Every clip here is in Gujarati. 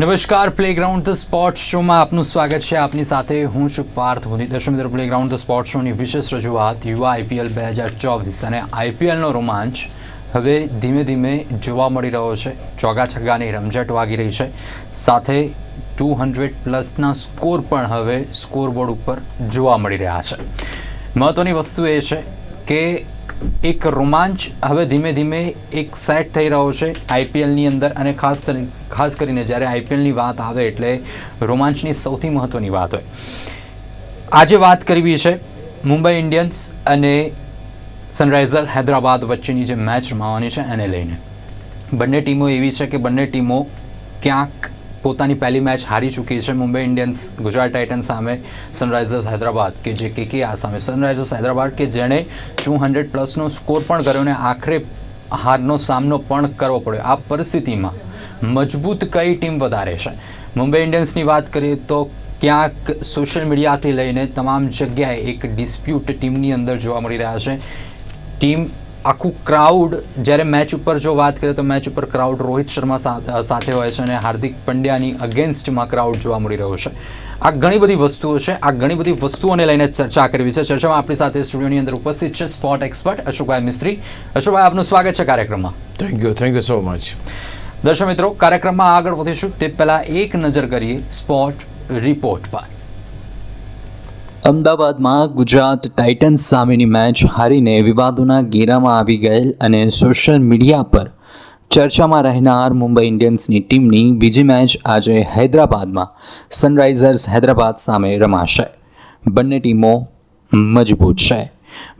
નમસ્કાર પ્લેગ્રાઉન્ડ ધ સ્પોર્ટ્સ શોમાં આપનું સ્વાગત છે. આપની સાથે હું છું પાર્થ મોદી દર્શક મિત્રો પ્લેગ્રાઉન્ડ ધ સ્પોર્ટ્સ શોની વિશેષ રજૂઆત યુવા આઈપીએલ બે હજાર ચોવીસ અને આઈપીએલનો રોમાંચ હવે ધીમે ધીમે જોવા મળી રહ્યો છે. ચોગા છગ્ગાની રમઝટ વાગી રહી છે. સાથે ટુ હંડ્રેડ પ્લસના સ્કોર પણ હવે સ્કોરબોર્ડ ઉપર જોવા મળી રહ્યા છે. મહત્ત્વની વસ્તુ એ છે કે એક રોમાંચ હવે ધીમે ધીમે એક સેટ થઈ રહ્યો છે આઈપીએલની અંદર અને ખાસ ખાસ કરીને જ્યારે આઈપીએલની વાત આવે એટલે રોમાંચની સૌથી મહત્ત્વની વાત હોય. આજે વાત કરવી છે મુંબઈ ઇન્ડિયન્સ અને સનરાઇઝર હૈદરાબાદ વચ્ચેની જે મેચ રમાવાની છે એને લઈને બંને ટીમો એવી છે કે બંને ટીમો ક્યાંક પોતાની પહેલી મેચ હારી ચૂકી છે મુંબઈ ઇન્ડિયન્સ ગુજરાત ટાઇટન્સ સામે સનરાઇઝર્સ હૈદરાબાદ કે જે કેકેઆર સામે સનરાઇઝર્સ હૈદરાબાદ કે જેણે ટુ હંડ્રેડ પ્લસનો સ્કોર પણ કર્યો અને આખરે હારનો સામનો પણ કરવો પડ્યો. આ પરિસ્થિતિમાં મજબૂત કઈ ટીમ વધારે છે? મુંબઈ ઇન્ડિયન્સની વાત કરીએ તો ક્યાંક સોશિયલ મીડિયાથી લઈને તમામ જગ્યાએ એક ડિસ્પ્યુટ ટીમની અંદર જોવા મળી રહ્યા છે. ટીમ આખું ક્રાઉડ જ્યારે મેચ ઉપર જો વાત કરીએ તો મેચ ઉપર ક્રાઉડ રોહિત શર્મા સાથે હોય છે અને હાર્દિક પંડ્યાની અગેન્સ્ટમાં ક્રાઉડ જોવા મળી રહ્યો છે. આ ઘણી બધી વસ્તુઓ છે. આ ઘણી બધી વસ્તુઓને લઈને ચર્ચા કરવી છે. ચર્ચામાં આપણી સાથે સ્ટુડિયોની અંદર ઉપસ્થિત છે સ્પોર્ટ એક્સપર્ટ અશોકભાઈ મિસ્ત્રી. અશોકભાઈ આપનું સ્વાગત છે કાર્યક્રમમાં. Thank you thank you so much દર્શક મિત્રો કાર્યક્રમમાં આગળ વધીશું. તે પહેલાં એક નજર કરીએ સ્પોર્ટ રિપોર્ટ પર. અમદાવાદમાં ગુજરાત ટાઇટન્સ સામેની મેચ હારીને વિવાદોના ઘેરામાં આવી ગયેલ અને સોશિયલ મીડિયા પર ચર્ચામાં રહેનાર મુંબઈ ઇન્ડિયન્સની ટીમની બીજી મેચ આજે હૈદરાબાદમાં સનરાઇઝર્સ હૈદરાબાદ સામે રમાશે. બંને ટીમો મજબૂત છે.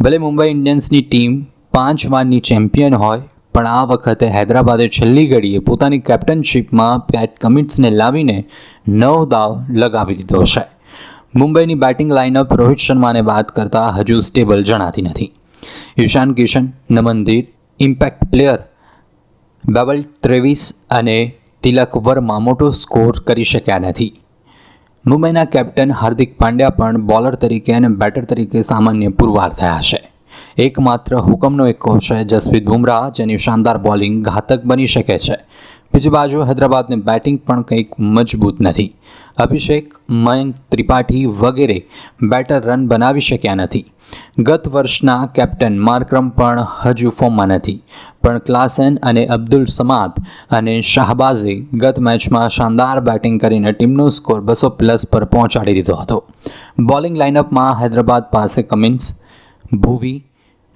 ભલે મુંબઈ ઇન્ડિયન્સની ટીમ પાંચ વારની ચેમ્પિયન હોય, પણ આ વખતે હૈદરાબાદે છેલ્લી ઘડીએ પોતાની કેપ્ટનશીપમાં પેટ કમિટ્સને લાવીને નવ દાવ લગાવી દીધો છે. મુંબઈની બેટિંગ લાઇનઅપ રોહિત શર્માને વાત કરતાં હજુ સ્ટેબલ જણાતી નથી. Ishan Kishan Naman Dhir impact player Brevis ત્રેવીસ અને તિલક વર્મા મોટો સ્કોર કરી શક્યા નથી. મુંબઈના કેપ્ટન હાર્દિક પાંડ્યા પણ બોલર તરીકે અને બેટર તરીકે સામાન્ય પુરવાર થયા છે. એકમાત્ર હુકમનો એકો છે જસપ્રીત બુમરાહ, જેની શાનદાર બોલિંગ ઘાતક બની શકે છે. બીજી બાજુ હૈદરાબાદની બેટિંગ પણ કંઈક મજબૂત નથી. અભિષેક, મયંક, ત્રિપાઠી વગેરે બેટર રન બનાવી શક્યા નથી. ગત વર્ષના કેપ્ટન માર્ક્રમ પણ હજુ ફોર્મમાં નથી. પણ ક્લાસેન અને અબ્દુલ સમાદ અને શાહબાઝે ગત મેચમાં શાનદાર બેટિંગ કરીને ટીમનો સ્કોર બસો પ્લસ પર પહોંચાડી દીધો હતો. બોલિંગ લાઇનઅપમાં હૈદરાબાદ પાસે કમિન્સ, ભુવી,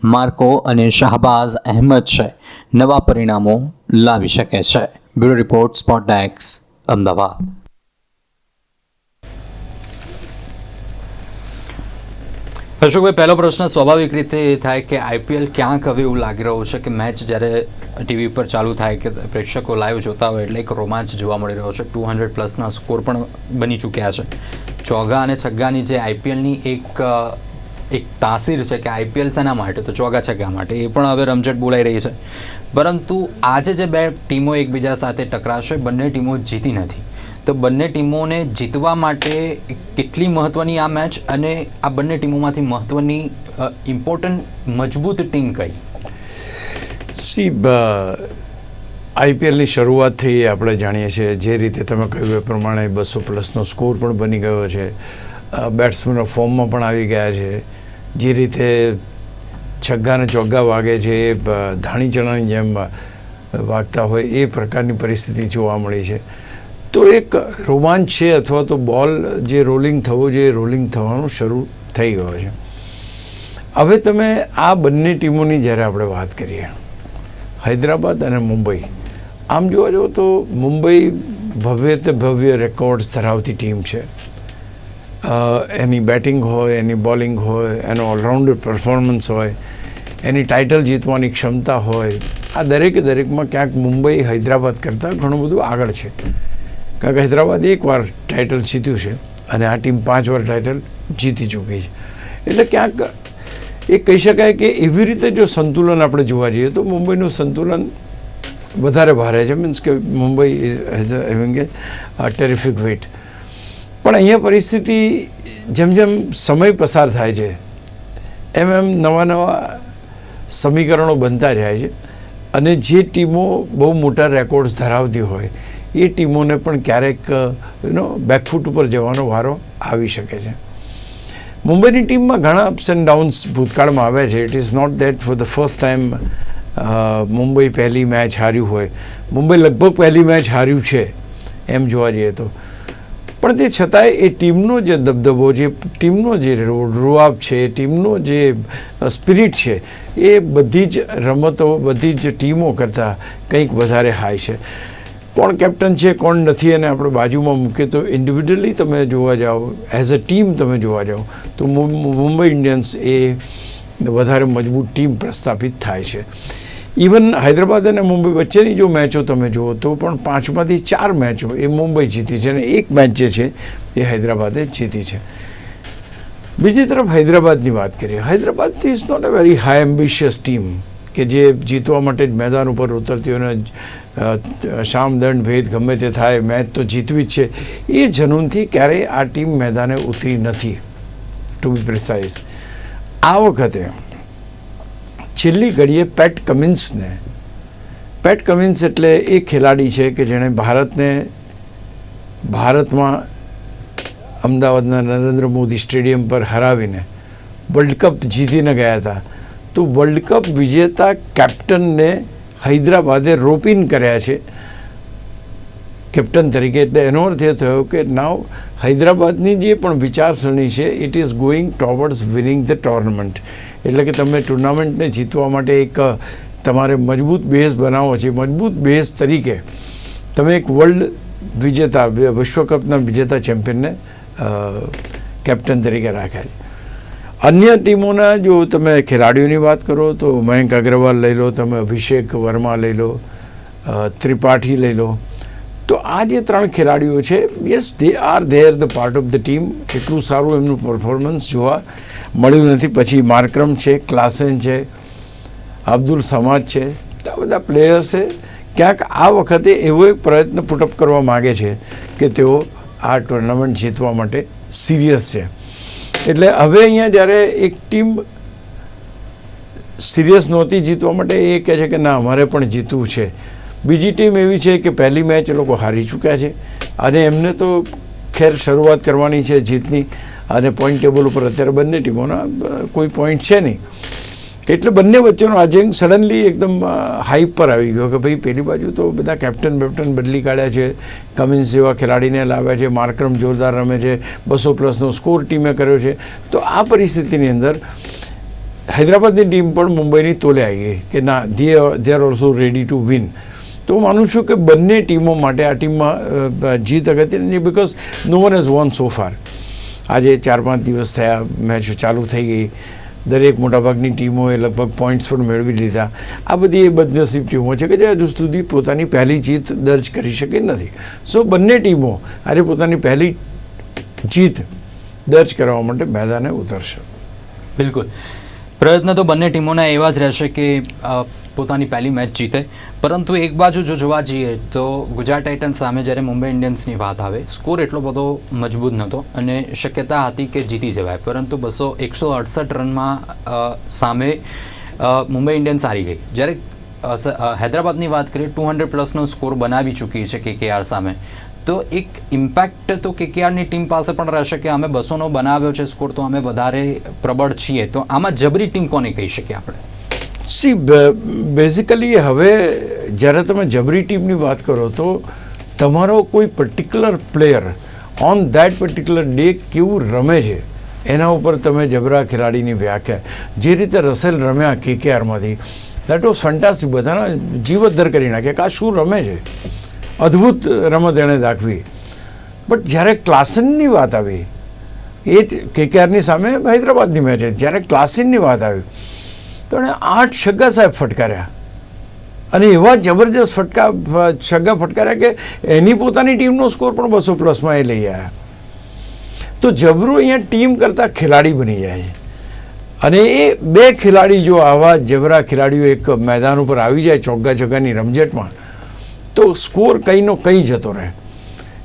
માર્કો અને શાહબાઝ અહેમદ છે. નવા પરિણામો લાવી શકે છે. બ્યુરો રિપોર્ટ સ્પોટ ડેક્સ અમદાવાદ. અશોકભાઈ પહેલો પ્રશ્ન સ્વાભાવિક રીતે એ થાય કે આઈપીએલ ક્યાંક હવે એવું લાગી રહ્યું છે કે મેચ જ્યારે ટીવી પર ચાલુ થાય કે પ્રેક્ષકો લાઈવ જોતા હોય એટલે એક રોમાંચ જોવા મળી રહ્યો છે. ટુ હંડ્રેડ પ્લસના સ્કોર પણ બની ચૂક્યા છે. ચોગા અને છગ્ગાની જે આઈપીએલની એક એક તાસીર છે કે આઈપીએલ શેના માટે, તો ચોગા છગ્ગા માટે, એ પણ હવે રમઝટ બોલાઈ રહી છે. પરંતુ આજે જે બે ટીમો એકબીજા સાથે ટકરાશે, બંને ટીમો જીતી નથી. તો બંને ટીમોને જીતવા માટે કેટલી મહત્ત્વની આ મેચ અને આ બંને ટીમોમાંથી મહત્ત્વની ઇમ્પોર્ટન્ટ મજબૂત ટીમ કઈ? સી આઈપીએલની શરૂઆત થઈ આપણે જાણીએ છીએ. જે રીતે તમે કહ્યું એ પ્રમાણે બસો પ્લસનો સ્કોર પણ બની ગયો છે. બેટ્સમેનો ફોર્મમાં પણ આવી ગયા છે. જે રીતે છગ્ગા અને ચોગ્ગા વાગે છે એ ધાણી ચણાની જેમ વાગતા હોય એ પ્રકારની પરિસ્થિતિ જોવા મળી છે. તો એક રોમાંચ છે અથવા તો બોલ જે રોલિંગ થવો જોઈએ, રોલિંગ થવાનું શરૂ થઈ ગયો છે. હવે તમે આ બંને ટીમોની જ્યારે આપણે વાત કરીએ, હૈદરાબાદ અને મુંબઈ, આમ જોવા જાઓ તો મુંબઈ ભવ્ય તે ભવ્ય રેકોર્ડ્સ ધરાવતી ટીમ છે. એની બેટિંગ હોય, એની બોલિંગ હોય, એનો ઓલરાઉન્ડર પરફોર્મન્સ હોય, એની ટાઇટલ જીતવાની ક્ષમતા હોય, આ દરેકે દરેકમાં ક્યાંક મુંબઈ, હૈદરાબાદ કરતાં ઘણું બધું આગળ છે. કારણ કે હૈદરાબાદ એકવાર ટાઇટલ જીત્યું છે અને આ ટીમ પાંચ વાર ટાઇટલ જીતી ચૂકી છે. એટલે ક્યાંક એ કહી શકાય કે એવી રીતે જો સંતુલન આપણે જોવા જઈએ તો મુંબઈનું સંતુલન વધારે ભારે છે. મીન્સ કે Mumbai has having a terrific wet પણ અહીંયા પરિસ્થિતિ જેમ જેમ સમય પસાર થાય છે, એમ એમ નવા નવા સમીકરણો બનતા જાય છે અને જે ટીમો બહુ મોટા રેકોર્ડ્સ ધરાવતી હોય એ ટીમોને પણ ક્યારેક યુનો બેકફૂટ ઉપર જવાનો વારો આવી શકે છે. મુંબઈની ટીમમાં ઘણા અપ્સ એન્ડ ડાઉન્સ ભૂતકાળમાં આવ્યા છે. It is not that for the first time Mumbai પહેલી મેચ હાર્યું હોય. મુંબઈ લગભગ પહેલી મેચ હાર્યું છે, એમ જોવા જઈએ તો. પણ તે છતાંય એ ટીમનો જે દબદબો જે ટીમનો જે રોઆબ છે, ટીમનો જે સ્પિરિટ છે, એ બધી જ રમતો, બધી જ ટીમો કરતાં કંઈક વધારે હાઈ છે. કોણ કેપ્ટન છે, કોણ નથી અને આપણે બાજુમાં મૂકીએ તો ઇન્ડિવિડ્યુઅલી તમે જોવા જાઓ એઝ અ ટીમ તમે જોવા જાઓ, તો મુંબઈ ઇન્ડિયન્સ એ વધારે મજબૂત ટીમ પ્રસ્થાપિત થાય છે. ઇવન હૈદરાબાદ અને મુંબઈ વચ્ચેની જો મેચો તમે જુઓ, તો પણ પાંચમાંથી ચાર મેચો એ મુંબઈ જીતી છે અને એક મેચ જે છે, એ હૈદરાબાદે જીતી છે. બીજી તરફ હૈદરાબાદની વાત કરીએ. Hyderabad is not a very high ambitious team કે જે જીતવા માટે જ મેદાન ઉપર ઉતરતી હોય અને શામ દંડ ભેદ ગમે તે થાય, મેચ તો જીતવી જ છે. એ જનૂનથી ક્યારેય આ ટીમ મેદાને ઉતરી નથી ટુ બી પ્રિસાઇઝ આ વખતે છેલ્લી ઘડીએ પેટ કમિન્સને, પેટ કમિન્સ એટલે એ ખેલાડી છે કે જેણે ભારતને, ભારતમાં અમદાવાદના નરેન્દ્ર મોદી સ્ટેડિયમ પર હરાવીને વર્લ્ડ કપ જીતીને ગયા હતા. તો વર્લ્ડ કપ વિજેતા કેપ્ટનને હૈદરાબાદે રોપિન કર્યા છે. કેપ્ટન તરીકે એટલે એનો અર્થ એ થયો કે નાવ હૈદરાબાદની જે પણ વિચારસરણી છે it is going towards winning the tournament એટલે કે તમે ટુર્નામેન્ટને જીતવા માટે એક તમારે મજબૂત બેઝ બનાવવો છે. મજબૂત બેઝ તરીકે તમે એક વર્લ્ડ વિજેતા, વિશ્વકપના વિજેતા ચેમ્પિયનને કેપ્ટન તરીકે રાખ્યા છે. અન્ય ટીમોના જો તમે ખેલાડીઓની વાત કરો તો મયંક અગ્રવાલ લઈ લો, તમે અભિષેક વર્મા લઈ લો ત્રિપાઠી લઈ લો. તો આ જે ત્રણ ખેલાડીઓ છે yes they are there the part of the team એટલું સારું એમનું પરફોર્મન્સ જોવા મળ્યું નથી. પછી માર્ક્રમ છે, ક્લાસેન છે, અબ્દુલ સમાજ છે. આ બધા પ્લેયર્સે ક્યાંક આ વખતે એવો એક પ્રયત્ન પુટઅપ કરવા માગે છે કે તેઓ આ ટુર્નામેન્ટ જીતવા માટે સિરિયસ છે. એટલે હવે અહીંયા જ્યારે એક ટીમ સિરિયસ નહોતી જીતવા માટે, એ કહે છે કે ના, અમારે પણ જીતવું છે. બીજી ટીમ એવી છે કે પહેલી મેચ એ લોકો હારી ચૂક્યા છે. અને એમને તો ખેર શરૂઆત કરવાની છે જીતની. અને પોઈન્ટ ટેબલ ઉપર અત્યારે બંને ટીમોના કોઈ પોઈન્ટ છે નહીં. એટલે બંને વચ્ચેનો આજે સડનલી એકદમ હાઈપ પર આવી ગયો કે ભાઈ પેલી બાજુ તો બધા કેપ્ટન બેપ્ટન બદલી કાઢ્યા છે, કમિન્સ જેવા ખેલાડીને લાવ્યા છે, માર્કરમ જોરદાર રમે છે, બસો પ્લસનો સ્કોર ટીમે કર્યો છે. તો આ પરિસ્થિતિની અંદર હૈદરાબાદની ટીમ પણ મુંબઈની તોલે આવી ગઈ કે ના they they are also ready to win તો માનું છું કે બંને ટીમો માટે આ ટીમમાં જીત અગત્યની because no one has won so far આજે ચાર પાંચ દિવસ થયા, મેચ ચાલુ થઈ ગઈ. દરેક મોટાભાગની ટીમોએ લગભગ પોઈન્ટ્સ પણ મેળવી લીધા. આ બધી એ બદનસીબ ટીમો છે કે જે હજુ સુધી પોતાની પહેલી જીત દર્જ કરી શકી નથી. સો બંને ટીમો આજે પોતાની પહેલી જીત દર્જ કરવા માટે મેદાને ઉતરશે. બિલકુલ. પ્રયત્ન તો બંને ટીમોના એવા જ રહેશે કે પોતાની પહેલી મેચ જીતે. પરંતુ એક બાજુ જો જોવા જઈએ તો ગુજરાત ટાઇટન્સ સામે જ્યારે મુંબઈ ઇન્ડિયન્સની વાત આવે, સ્કોર એટલો બધો મજબૂત નહોતો અને શક્યતા હતી કે જીતી જવાય. પરંતુ બસો એકસો અડસઠ રનમાં સામે મુંબઈ ઇન્ડિયન્સ હારી ગઈ. જ્યારે હૈદરાબાદની વાત કરીએ ટુ હંડ્રેડ પ્લસનો સ્કોર બનાવી ચૂકી છે કેકેઆર સામે. તો એક ઇમ્પેક્ટ તો કેકેઆરની ટીમ પાસે પણ રહેશે કે અમે બસોનો બનાવ્યો છે સ્કોર, તો અમે વધારે પ્રબળ છીએ. તો આમાં જબરી ટીમ કોને કહી શકીએ આપણે? સી બેઝિકલી હવે જ્યારે તમે જબરી ટીમની વાત કરો તો તમારો કોઈ particular player on that particular day કેવું રમે છે? એના ઉપર તમે જબરા ખેલાડીની વ્યાખ્યા. જે રીતે રસેલ રમ્યા કેકેઆરમાંથી દેટ વોઝ ફંટાસ્ટિક બધાના જીવતધર કરી નાખ્યા કે આ શું રમે છે? અદ્ભુત રમત એણે દાખવી. બટ જ્યારે ક્લાસનની વાત આવી, એ જ કેકેઆરની સામે હૈદરાબાદની મેચ છે જ્યારે ક્લાસિનની વાત આવી તો આઠ છગ્ગા સાહેબ ફટકાર્યા. અને એવા જબરજસ્ત ફટકા, છગ્ગા ફટકાર્યા કે એની પોતાની ટીમનો સ્કોર પણ બસો પ્લસમાં એ લઈ આવ્યા તો જબરું અહીંયા ટીમ કરતાં ખેલાડી બની જાય. અને એ બે ખેલાડી જો આવા જબરા ખેલાડીઓ એક મેદાન ઉપર આવી જાય ચોગ્ગા છગ્ગાની રમઝટમાં, તો સ્કોર કંઈનો કંઈ જતો રહે.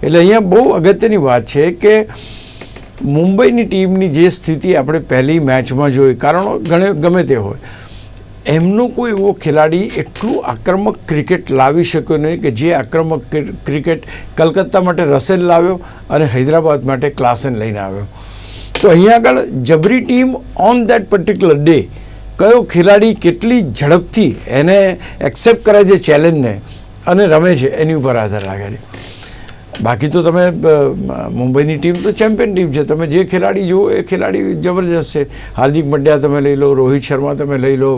એટલે અહીંયા બહુ અગત્યની વાત છે કે મુંબઈની ટીમની જે સ્થિતિ આપણે પહેલી મેચમાં જોઈ, કારણો ગણે, ગમે તે હોય. એમનો કોઈ એવો ખેલાડી એટલું આક્રમક ક્રિકેટ લાવી શક્યો નહીં કે જે આક્રમક ક્રિકેટ કલકત્તા માટે રસેલ લાવ્યો અને હૈદરાબાદ માટે ક્લાસન લઈને આવ્યો. તો અહીંયા આગળ જબરી team on that particular day કયો ખેલાડી કેટલી ઝડપથી એને એક્સેપ્ટ કરે છે ચેલેન્જને અને રમે છે એની ઉપર આધાર લાગે છે. બાકી તો તમે મુંબઈની ટીમ તો ચેમ્પિયન ટીમ છે. તમે જે ખેલાડી જુઓ, એ ખેલાડી જબરજસ્ત છે. હાર્દિક પંડ્યા તમે લઈ લો, રોહિત શર્મા તમે લઈ લો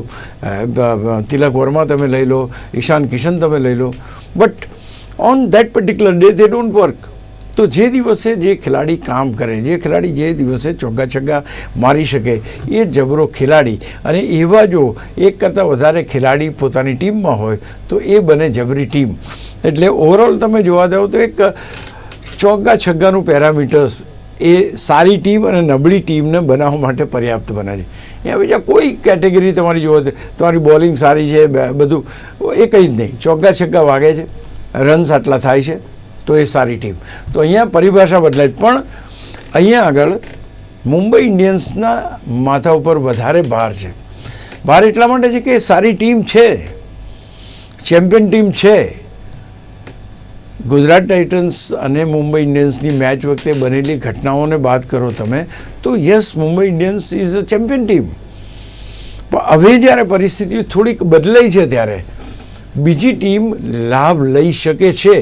તિલક વર્મા તમે લઈ લો, ઈશાન કિશન તમે લઈ લો. But on that particular day they don't work તો જે દિવસે જે ખેલાડી કામ કરે, જે ખેલાડી જે દિવસે ચોગ્ગા છગ્ગા મારી શકે, એ જબરો ખેલાડી. અને એવા જો એક કરતાં વધારે ખેલાડી પોતાની ટીમમાં હોય, તો એ બને જબરી ટીમ. એટલે ઓવરઓલ તમે જોવા જાઓ તો એક ચોગ્ગા છગ્ગાનું પેરામીટર્સ એ સારી ટીમ અને નબળી ટીમને બનાવવા માટે પર્યાપ્ત બને છે. અહીંયા બીજા કોઈ કેટેગરી તમારી જોવા તમારી બોલિંગ સારી છે બધું એ કંઈ જ નહીં. ચોગ્ગા છગ્ગા વાગે છે રન્સ આટલા થાય છે, તો એ સારી ટીમ. તો અહીંયા પરિભાષા બદલાય. પણ અહીંયા આગળ મુંબઈ ઇન્ડિયન્સના માથા ઉપર વધારે ભાર છે. ભાર એટલા માટે છે કે સારી ટીમ છે. ચેમ્પિયન ટીમ છે. ગુજરાત ટાઇટન્સ અને મુંબઈ ઇન્ડિયન્સની મેચ વખતે બનેલી ઘટનાઓને બાદ કરો તમે, તો yes, Mumbai Indians is a champion team. પણ હવે જ્યારે પરિસ્થિતિ થોડીક બદલાઈ છે ત્યારે બીજી ટીમ લાભ લઈ શકે છે.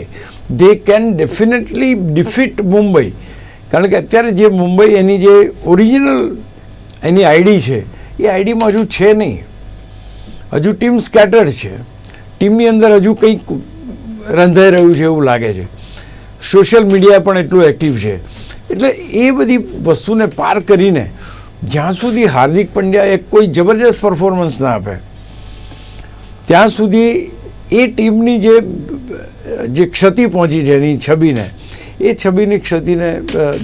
They can definitely defeat Mumbai. કારણ કે અત્યારે જે મુંબઈ એની જે ઓરિજિનલ એની આઈડી છે, એ આઈડીમાં હજુ છે નહીં. હજુ ટીમ સ્કેટર્ડ છે. ટીમની અંદર હજુ કંઈક રંધાઈ રહ્યું છે એવું લાગે છે. સોશિયલ મીડિયા પણ એટલું એક્ટિવ છે. એટલે એ બધી વસ્તુને પાર કરીને જ્યાં સુધી હાર્દિક પંડ્યા એક કોઈ જબરજસ્ત પરફોર્મન્સ ના આપે, ત્યાં સુધી એ ટીમની જે જે ક્ષતિ પહોંચી છે એની છબીને એ છબીની ક્ષતિને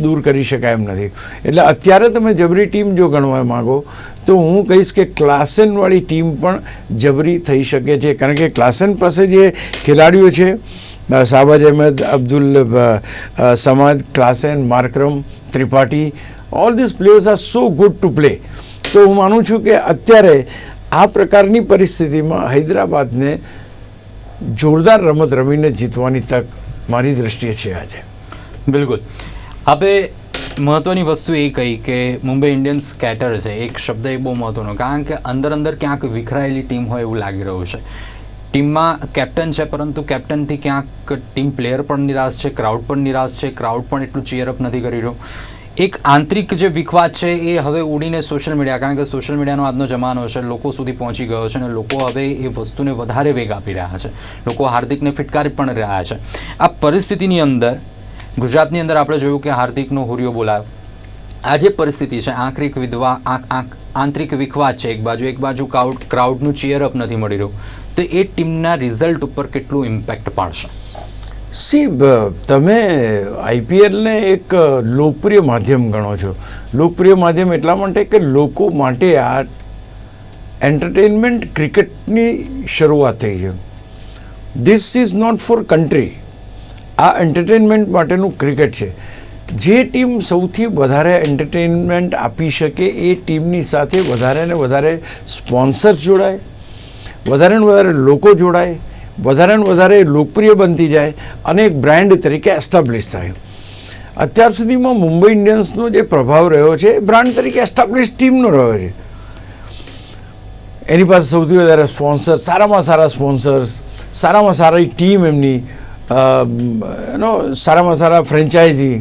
દૂર કરી શકાય એમ નથી. એટલે અત્યારે તમે જબરી ટીમ જો ગણવા માગો, તો હું કહીશ કે ક્લાસનવાળી ટીમ પણ જબરી થઈ શકે છે. કારણ કે ક્લાસન પાસે જે ખેલાડીઓ છે Shahbaz Ahmed, Abdul Samad, Klaasen, Markram, Tripathi all this players are so good to play તો હું માનું છું કે અત્યારે આ પ્રકારની પરિસ્થિતિમાં હૈદરાબાદને જોરદાર રમત રમીને જીતવાની તક મારી દ્રષ્ટિએ છે આજે. બિલકુલ. આપે મહત્વની વસ્તુ એ કહી કે મુંબઈ ઇન્ડિયન્સ સ્કેટર છે, એક શબ્દ એ બહુ મહત્વનો, કારણ કે અંદર અંદર ક્યાંક વિખરાયેલી ટીમ હોય એવું લાગી રહ્યું છે. ટીમમાં કેપ્ટન છે, પરંતુ કેપ્ટનથી ક્યાંક ટીમ પ્લેયર પણ નિરાશ છે, ક્રાઉડ પણ નિરાશ છે, ક્રાઉડ પણ એટલું ચીયરઅપ નથી કરી રહ્યું. એક આંતરિક જે વિખવાદ છે એ હવે ઉડીને સોશિયલ મીડિયા, કારણ કે સોશિયલ મીડિયાનો આજનો જમાનો છે, લોકો સુધી પહોંચી ગયો છે અને લોકો હવે એ વસ્તુને વધારે વેગ આપી રહ્યા છે. લોકો હાર્દિકને ફિટકારી પણ રહ્યા છે. આ પરિસ્થિતિની અંદર ગુજરાતની અંદર આપણે જોયું કે હાર્દિકનો હુરિયો બોલાયો. આ જે પરિસ્થિતિ છે આંતરિક વિધવા આંતરિક વિખવાદ છે એક બાજુ એક બાજુ ક્રાઉડ ક્રાઉડનું ચીયરઅપ નથી મળી રહ્યું. તો એ ટીમના રિઝલ્ટ ઉપર કેટલું ઇમ્પેક્ટ પાડશે સી તમે આઈપીએલને એક લોકપ્રિય માધ્યમ ગણો છો. લોકપ્રિય માધ્યમ એટલા માટે કે લોકો માટે આ એન્ટરટેનમેન્ટ ક્રિકેટની શરૂઆત થઈ છે. This is not for country આ એન્ટરટેનમેન્ટ માટેનું ક્રિકેટ છે. જે ટીમ સૌથી વધારે એન્ટરટેનમેન્ટ આપી શકે એ ટીમની સાથે વધારે ને વધારે સ્પોન્સર્સ જોડાય, વધારે ને વધારે લોકો જોડાય, વધારે ને વધારે લોકપ્રિય બનતી જાય અને એક બ્રાન્ડ તરીકે એસ્ટાબ્લિશ થાય. અત્યાર સુધીમાં મુંબઈ ઇન્ડિયન્સનો જે પ્રભાવ રહ્યો છે, એ બ્રાન્ડ તરીકે એસ્ટાબ્લિશ ટીમનો રહ્યો છે. એની પાસે સૌથી વધારે સ્પોન્સર સારામાં સારા સ્પોન્સર્સ સારામાં સારી ટીમ એમની નો સારામાં સારા ફ્રેન્ચાઇઝી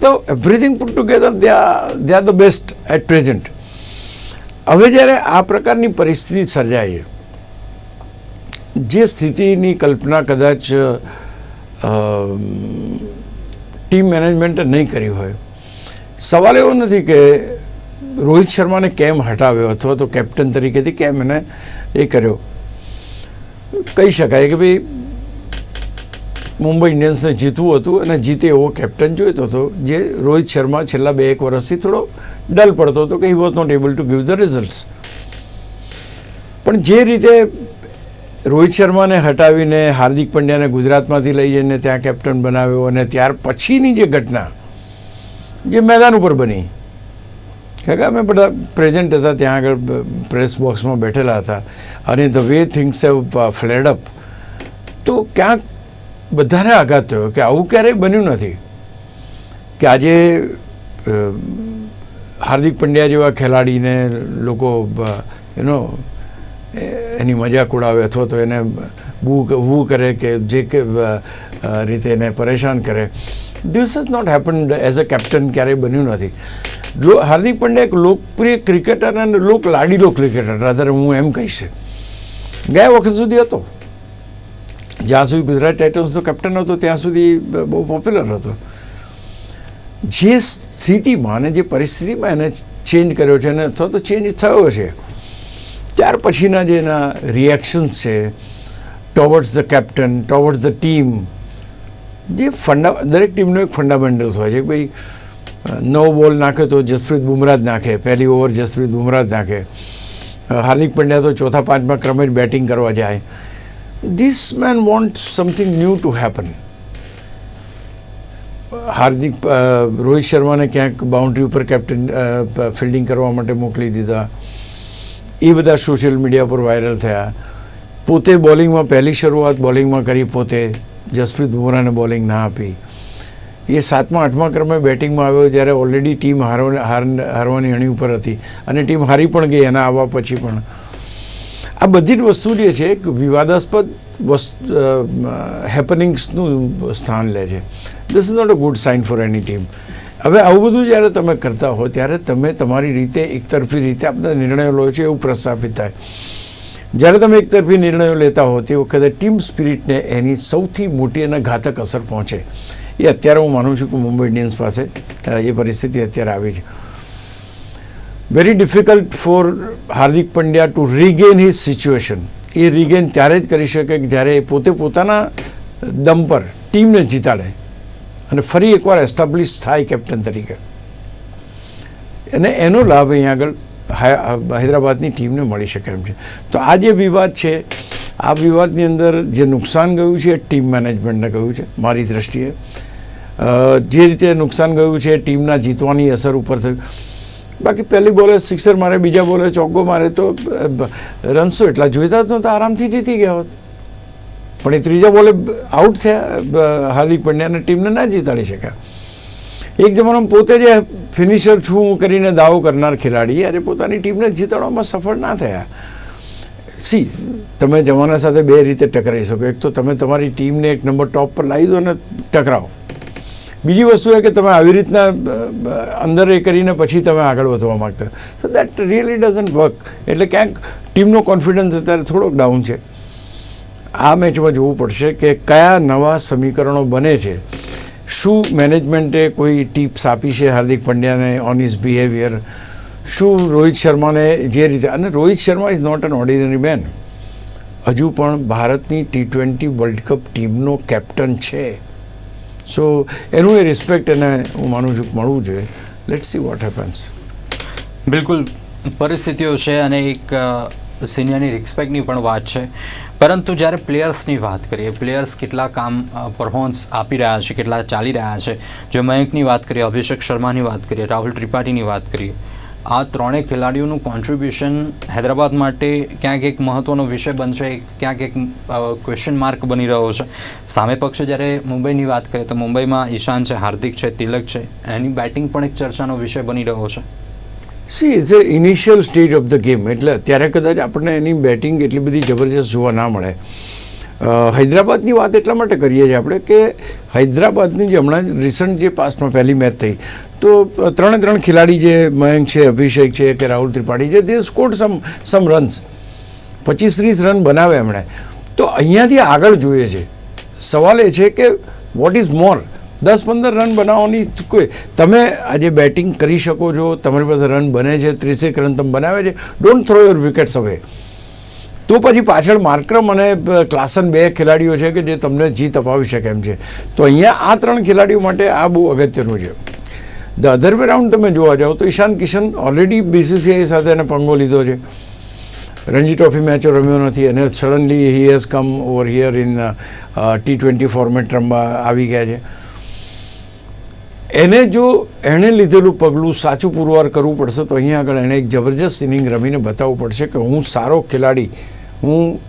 તો everything put together they are they are the best at present હવે જ્યારે આ પ્રકારની પરિસ્થિતિ સર્જાય, જે સ્થિતિની કલ્પના કદાચ ટીમ મેનેજમેન્ટે નહીં કરી હોય, સવાલ એવો નથી કે રોહિત શર્માને કેમ હટાવ્યો અથવા તો કેપ્ટન તરીકેથી કેમ એને એ કર્યો? કહી શકાય કે ભાઈ મુંબઈ ઇન્ડિયન્સને જીતવું હતું અને જીતે એવો કેપ્ટન જોઈતો હતો, જે રોહિત શર્મા છેલ્લા બે એક વર્ષથી થોડો ડલ પડતો હતો કે he was not able to give the results પણ જે રીતે રોહિત શર્માને હટાવીને હાર્દિક પંડ્યાને ગુજરાતમાંથી લઈ જઈને ત્યાં કેપ્ટન બનાવ્યો અને ત્યાર પછીની જે ઘટના, જે મેદાન ઉપર બની, કારણ કે અમે બધા પ્રેઝન્ટ હતા, ત્યાં આગળ પ્રેસ બોક્સમાં બેઠેલા હતા. અને the way things have flared up તો ક્યાંક બધાને આઘાત થયો કે આવું ક્યારેય બન્યું નથી. કે આજે હાર્દિક પંડ્યા જેવા ખેલાડીને લોકો એનો એની મજાક ઉડાવે અથવા તો એને બૂ વૂ કરે કે જે કે રીતે એને પરેશાન કરે. This is not happen as a captain ક્યારેય બન્યું નથી. હાર્દિક પંડ્યા એક લોકપ્રિય ક્રિકેટર અને લોક લાડીલો ક્રિકેટર રાધર હું એમ કહીશ. ગયા વખત સુધી હતો. જ્યાં સુધી ગુજરાત ટાઇટન્સનો કેપ્ટન હતો, ત્યાં સુધી બહુ પોપ્યુલર હતો. જે સ્થિતિમાં અને જે પરિસ્થિતિમાં એને ચેન્જ કર્યો છે અને અથવા તો ચેન્જ થયો છે, ત્યાર પછીના જે એના રિએક્શન્સ છે towards the captain towards the team જે ફંડા દરેક ટીમનો એક ફંડામેન્ટલ્સ હોય છે કે ભાઈ, નવ બોલ નાખે તો જસપ્રીત બુમરાહ જ નાખે, પહેલી ઓવર જસપ્રીત બુમરાહ જ નાખે. હાર્દિક પંડ્યા તો ચોથા પાંચમા ક્રમે જ બેટિંગ કરવા જાય. This man want something new to happen Hardik Rohit શર્માને ક્યાંક બાઉન્ડ્રી ઉપર કેપ્ટન ફિલ્ડિંગ કરવા માટે મોકલી દીધા. એ બધા સોશિયલ મીડિયા પર વાયરલ થયા. પોતે બોલિંગમાં પહેલી શરૂઆત બોલિંગમાં કરી પોતે. જસપ્રીત બુમરાને બોલિંગ ના આપી. એ સાતમા, આઠમા ક્રમે બેટિંગમાં આવ્યો જ્યારે ઓલરેડી ટીમ હારવા, હાર- હારવાની અણી ઉપર હતી. અને ટીમ હારી પણ ગઈ, એના આવવા પછી પણ. આ બધી જ વસ્તુ જે છે, એક વિવાદાસ્પદ હેપનિંગ્સનું સ્થાન લે છે. This is not a good sign for any team હવે આવું બધું જ્યારે તમે કરતા હો, ત્યારે તમે તમારી રીતે એકતરફી રીતે આપણા નિર્ણયો લો છો એવું પ્રસ્થાપિત થાય. જ્યારે તમે એકતરફી નિર્ણયો લેતા હો, તે વખતે ટીમ સ્પિરિટને એની સૌથી મોટી અને ઘાતક અસર પહોંચે. એ અત્યારે હું માનું છું કે મુંબઈ ઇન્ડિયન્સ પાસે એ પરિસ્થિતિ અત્યારે આવી છે. Very difficult for Hardik Pandya to regain his situation A regain ત્યારે જ કરી શકે કે જ્યારે એ પોતે પોતાના દમ પર ટીમને જીતાડે. અને ફરી એકવાર એસ્ટાબ્લિશ થાય કેપ્ટન તરીકે. અને એનો લાભ અહીંયા આગળ હૈદરાબાદની ટીમને મળી શકે એમ છે. તો આ જે વિવાદ છે, આ વિવાદની અંદર જે નુકસાન ગયું છે એ ટીમ મેનેજમેન્ટને ગયું છે, મારી દ્રષ્ટિએ. જે રીતે નુકસાન ગયું છે, ટીમના જીતવાની અસર ઉપર થયું. બાકી પહેલી બોલે, સિક્સર મારે, બીજા બોલે ચોગ્ગો મારે, તો રન્સો એટલા જોઈતા તો આરામથી જીતી ગયા હોત. પણ એ ત્રીજા બોલે આઉટ થયા હાર્દિક પંડ્યાને ટીમને ના જીતાડી શક્યા. એક જમાનામાં પોતે જે ફિનિશર છું કરીને દાવો કરનાર ખેલાડી આજે પોતાની ટીમને જીતાડવામાં સફળ ના થયા. સી, તમે જમાના સાથે બે રીતે ટકરાઈ શકો. એક તો તમે તમારી ટીમને એક નંબર ટોપ પર લાવી દો અને ટકરાવો. બીજી વસ્તુ એ કે તમે આવી રીતના અંદર એ કરીને પછી તમે આગળ વધવા માગતા. So that really doesn't work એટલે ક્યાંક ટીમનો કોન્ફિડન્સ અત્યારે થોડોક ડાઉન છે. આ મેચમાં જોવું પડશે કે કયા નવા સમીકરણો બને છે. શું મેનેજમેન્ટે કોઈ ટિપ્સ આપી છે હાર્દિક પંડ્યાને ઓન હિઝ બિહેવિયર શું રોહિત શર્માને જે રીતે, અને Rohit Sharma is not an ordinary man હજુ પણ ભારતની ટી ટ્વેન્ટી વર્લ્ડ કપ ટીમનો કેપ્ટન છે. સો એનું એ રિસ્પેક્ટ એને હું માનું છું મળવું જોઈએ. લેટ સી વોટ હેપન્સ બિલકુલ, પરિસ્થિતિઓ છે અને એક સિનિયરની રિસ્પેક્ટની પણ વાત છે. પરંતુ જ્યારે પ્લેયર્સની વાત કરીએ પ્લેયર્સ કેટલા કામ પરફોર્મન્સ આપી રહ્યા છે, કેટલા ચાલી રહ્યા છે. જો મયંકની વાત કરીએ, અભિષેક શર્માની વાત કરીએ, રાહુલ ત્રિપાઠીની વાત કરીએ આ ત્રણેય ખેલાડીઓનું કોન્ટ્રીબ્યુશન હૈદરાબાદ માટે ક્યાંક એક મહત્ત્વનો વિષય બનશે, ક્યાંક એક ક્વેશ્ચન માર્ક બની રહ્યો છે. સામે પક્ષે જ્યારે મુંબઈની વાત કરીએ તો મુંબઈમાં ઈશાન છે, હાર્દિક છે, તિલક છે, એની બેટિંગ પણ એક ચર્ચાનો વિષય બની રહ્યો છે. See is a initial stage of the game એટલે અત્યારે કદાચ આપણને એની બેટિંગ એટલી બધી જબરજસ્ત જોવા ના મળે. હૈદરાબાદની વાત એટલા માટે કરીએ છીએ આપણે કે હૈદરાબાદની જે હમણાં રિસન્ટ જે પાસ્ટમાં પહેલી મેચ થઈ તો ત્રણે ત્રણ ખેલાડી જે મયંક છે, અભિષેક છે, કે રાહુલ ત્રિપાઠી છે તે સ્કોટ સમ સમ રન્સ પચીસ ત્રીસ રન બનાવે એમણે. તો અહીંયાથી આગળ જોઈએ છે. સવાલ એ છે કે વોટ ઇઝ મોર દસ પંદર રન બનાવવાની કોઈ, તમે આજે બેટિંગ કરી શકો છો, તમારી પાસે રન બને છે, ત્રીસેક રન તમે બનાવે છે ડોન્ટ થ્રો યોર વિકેટ્સ અવે તો પછી પાછળ માર્ક્રમ અને ક્લાસન બે ખેલાડીઓ છે કે જે તમને જીત અપાવી શકે એમ છે. તો અહીંયા આ ત્રણ ખેલાડીઓ માટે આ બહુ અગત્યનું છે. ધ અધર વે રાઉન્ડ તમે જોવા જાઓ તો ઈશાન કિશન ઓલરેડી બીસીસીઆઈ સાથે એને પંગો લીધો છે. રણજી ટ્રોફી મેચો રમ્યો નથી અને suddenly he has come over here in T twenty format રમવા આવી ગયા છે. એને જો એણે લીધેલું પગલું સાચું પુરવાર કરવું પડશે તો અહીંયા આગળ એણે એક જબરજસ્ત ઇનિંગ રમીને બતાવવું પડશે કે હું સારો ખેલાડી, હું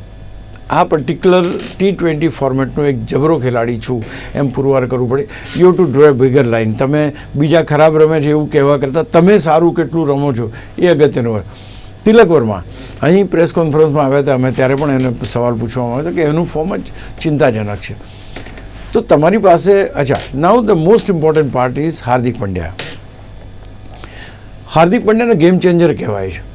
આ પર્ટિક્યુલર ટી ટ્વેન્ટી ફોર્મેટનો એક જબરો ખેલાડી છું. એમ પુરવાર કરવું પડે. You to draw a bigger line તમે બીજા ખરાબ રમે છે એવું કહેવા કરતાં તમે સારું કેટલું રમો છો એ અગત્યનું હોય. તિલક વર્મા, અહીં પ્રેસ કોન્ફરન્સમાં આવ્યા હતા. અમે ત્યારે પણ એને સવાલ પૂછવામાં આવ્યો હતો કે એનું ફોર્મ જ ચિંતાજનક છે. તો તમારી પાસે, અચ્છા now the most important part is Hardik Pandya. Hardik પંડ્યાને game changer કહેવાય છે.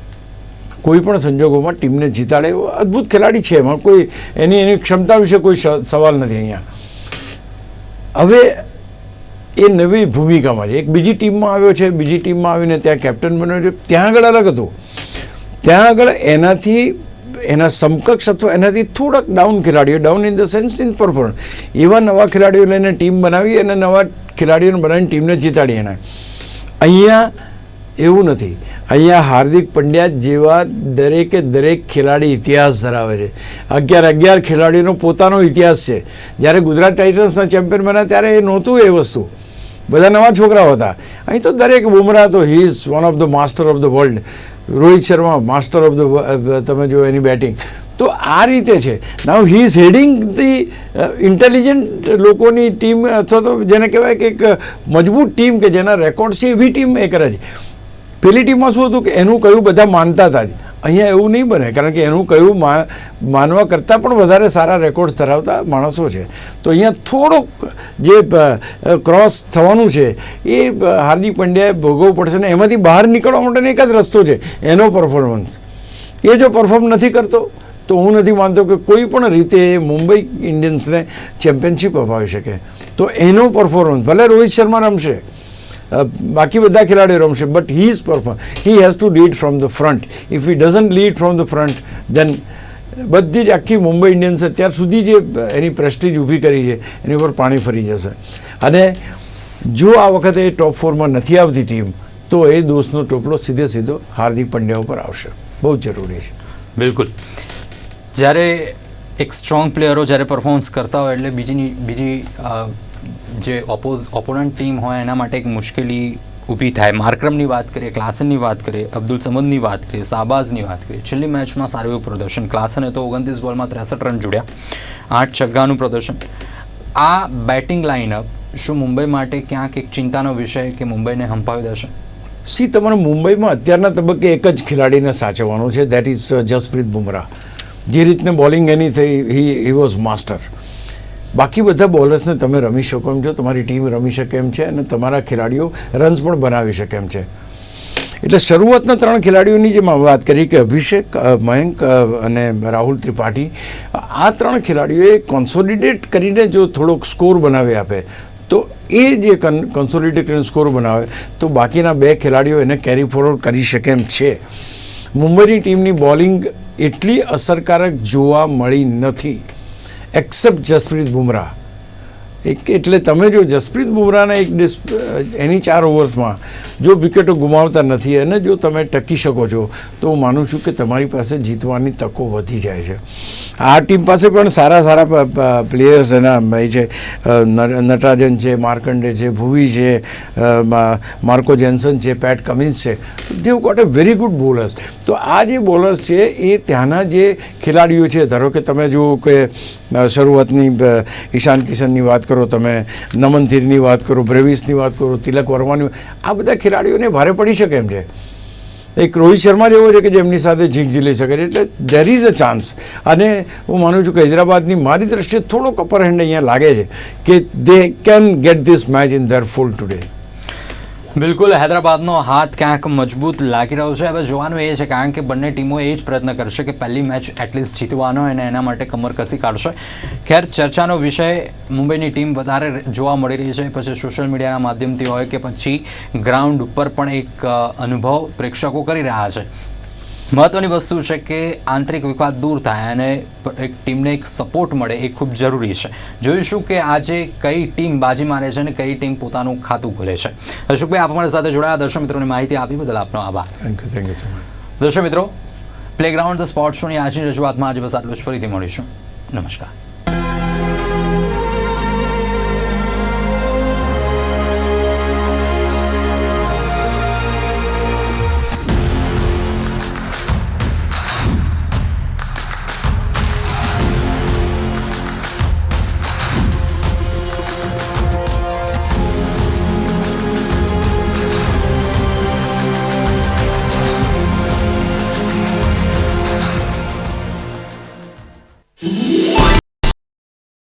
કોઈ પણ સંજોગોમાં ટીમને જીતાડે, એવો અદ્ભુત ખેલાડી છે એમાં. કોઈ એની એની ક્ષમતા વિશે કોઈ સવાલ નથી અહીંયા. હવે એ નવી ભૂમિકામાં છે. એક બીજી ટીમમાં આવ્યો છે, બીજી ટીમમાં આવીને ત્યાં કેપ્ટન બન્યો છે. ત્યાં આગળ અલગ હતું. ત્યાં આગળ એનાથી, એના સમકક્ષ અથવા એનાથી થોડાક ડાઉન ખેલાડીઓ down in the sense in performance એવા નવા ખેલાડીઓ લઈને ટીમ બનાવી અને નવા ખેલાડીઓને બનાવીને ટીમને જીતાડી એના. અહીંયા એવું નથી. અહીંયા હાર્દિક પંડ્યા જેવા દરેકે દરેક ખેલાડી ઇતિહાસ ધરાવે છે. અગિયાર અગિયાર ખેલાડીનો પોતાનો ઇતિહાસ છે. જ્યારે ગુજરાત ટાઇટન્સના ચેમ્પિયન બન્યા ત્યારે એ નહોતું એ વસ્તુ. બધા નવા છોકરાઓ હતા. અહીં તો દરેક બુમરાહ તો he is one of the master of the world Rohit Sharma master of the તમે જો એની બેટિંગ તો આ રીતે છે. Now he is heading the intelligent લોકોની ટીમ અથવા તો જેને કહેવાય કે એક મજબૂત ટીમ કે જેના રેકોર્ડ છે એવી ટીમ એ કરે છે. પેલી ટીમમાં શું હતું કે એનું કયું બધા માનતા હતા જ. અહીંયા એવું નહીં બને, કારણ કે એનું કયું માનવા કરતાં પણ વધારે સારા રેકોર્ડ ધરાવતા માણસો છે. તો અહીંયા થોડોક જે ક્રોસ થવાનું છે, એ હાર્દિક પંડ્યાએ ભોગવવું પડશે ને એમાંથી બહાર નીકળવા માટેનો એક જ રસ્તો છે, એનો પરફોર્મન્સ એ જો પરફોર્મ નથી કરતો, તો હું નથી માનતો કે કોઈ પણ રીતે મુંબઈ ઇન્ડિયન્સને ચેમ્પિયનશિપ અપાવી શકે. તો એનો પરફોર્મન્સ ભલે રોહિત શર્મા રમશે બાકી બધા ખેલાડીઓ રમશે but he is perform he has to lead from the front if he doesn't lead from the front then બધી જ આખી મુંબઈ ઇન્ડિયન્સ અત્યાર સુધી જે એની પ્રેસ્ટીજ ઊભી કરી છે, એની ઉપર પાણી ફરી જશે. અને જો આ વખતે એ ટોપ ફોરમાં નથી આવતી ટીમ તો એ દોસ્તનો ટોપલો સીધે સીધો હાર્દિક પંડ્યા ઉપર આવશે. બહુ જરૂરી છે. બિલકુલ. જ્યારે એક સ્ટ્રોંગ પ્લેયરો જ્યારે પરફોર્મન્સ કરતા હોય એટલે બીજીની, બીજી જે ઓપોઝ ઓપોનન્ટ ટીમ હોય, એના માટે એક મુશ્કેલી ઊભી થાય. માર્ક્રમની વાત કરીએ, ક્લાસનની વાત કરીએ, અબ્દુલ સમદની વાત કરીએ, શાહબાઝની વાત કરીએ. છેલ્લી મેચમાં સારું એવું પ્રદર્શન. ક્લાસને તો ઓગણત્રીસ બોલમાં ત્રેસઠ રન જોડ્યા. આઠ છગ્ગાનું પ્રદર્શન. આ બેટિંગ લાઇનઅપ શું મુંબઈ માટે ક્યાંક એક ચિંતાનો વિષય કે મુંબઈને હંપાવી દેશે? સી, તમારે મુંબઈમાં અત્યારના તબક્કે એક જ ખેલાડીને સાચવવાનો છે. That is Jasprit Bumrah. જે રીતને બોલિંગ એની થઈ હી હી વોઝ માસ્ટર બાકી બધા બોલર્સને તમે રમી શકો એમ છો, તમારી ટીમ રમી શકે એમ છે અને તમારા ખેલાડીઓ રન્સ પણ બનાવી શકે એમ છે. એટલે શરૂઆતના ત્રણ ખેલાડીઓની જે વાત કરી કે અભિષેક મયંક અને રાહુલ ત્રિપાઠી, આ ત્રણ ખેલાડીઓએ કોન્સોલિડેટ કરીને જો થોડોક સ્કોર બનાવી આપે, તો એ જે કોન્સોલિડેટ કરીને સ્કોર બનાવે, તો બાકીના બે ખેલાડીઓ એને કેરી ફોરવર્ડ કરી શકે એમ છે. મુંબઈની ટીમની બોલિંગ એટલી અસરકારક જોવા મળી નથી. એક્સેપ્ટ જસપ્રીત બુમરાહ એક એટલે તમે જો જસપ્રીત બુમરાને એક એની ચાર ઓવર્સમાં જો વિકેટો ગુમાવતા નથી અને જો તમે ટકી શકો છો, તો હું માનું છું કે તમારી પાસે જીતવાની તકો વધી જાય છે. આ ટીમ પાસે પણ સારા સારા પ્લેયર્સ એના ભાઈ છે. નટરાજન છે, માર્કંડે છે, ભુવી છે માર્કો જેન્સન છે, પેટ કમિન્સ છે. They've got a very good bowlers તો આ જે બોલર્સ છે, એ ત્યાંના જે ખેલાડીઓ છે, ધારો કે તમે જુઓ કે શરૂઆતની ઈશાન કિશનની વાત કરો તમે નમન ધીરની વાત કરો, બ્રેવિસની વાત કરો, તિલક વર્માની આ બધા ખેલાડીઓને ભારે પડી શકે એમ છે. એક રોહિત શર્મા જેવો છે કે જેમની સાથે જીંક ઝીલી શકે છે. એટલે દેર ઇઝ અ ચાન્સ અને હું માનું છું કે હૈદરાબાદની મારી દ્રષ્ટિએ થોડોક અપર હેન્ડ અહીંયા લાગે છે કે they can get this match in their full today બિલકુલ, હૈદરાબાદનો હાથ ક્યાંક મજબૂત લાગી રહ્યો છે. હવે જોવાનું એ છે કારણ કે બંને ટીમો એ જ પ્રયત્ન કરશે કે પહેલી મેચ એટલીસ્ટ જીતવાનો અને એના માટે કમર કસી કાઢશે. ખેર, ચર્ચાનો વિષય, મુંબઈની ટીમ વધારે જોવા મળી રહી છે. પછી સોશિયલ મીડિયાના માધ્યમથી હોય કે પછી ગ્રાઉન્ડ ઉપર પણ એક અનુભવ પ્રેક્ષકો કરી રહ્યા છે. મહત્વની વસ્તુ છે કે આંતરિક વિવાદ દૂર થાય અને એક ટીમને એક સપોર્ટ મળે એ ખૂબ જરૂરી છે. જોઈશું કે આજે કઈ ટીમ બાજી મારે છે અને કઈ ટીમ પોતાનું ખાતું ખોલે છે. અશોકભાઈ આપ અમારી સાથે જોડાયા. દર્શક મિત્રોને માહિતી આપી બદલ આપનો આભાર. થેન્ક યુ થેન્ક યુ દર્શક મિત્રો પ્લેગ્રાઉન્ડ ધ સ્પોર્ટ શોની આજની રજૂઆતમાં આજે બસ આટલું જ. ફરીથી મળીશું. નમસ્કાર.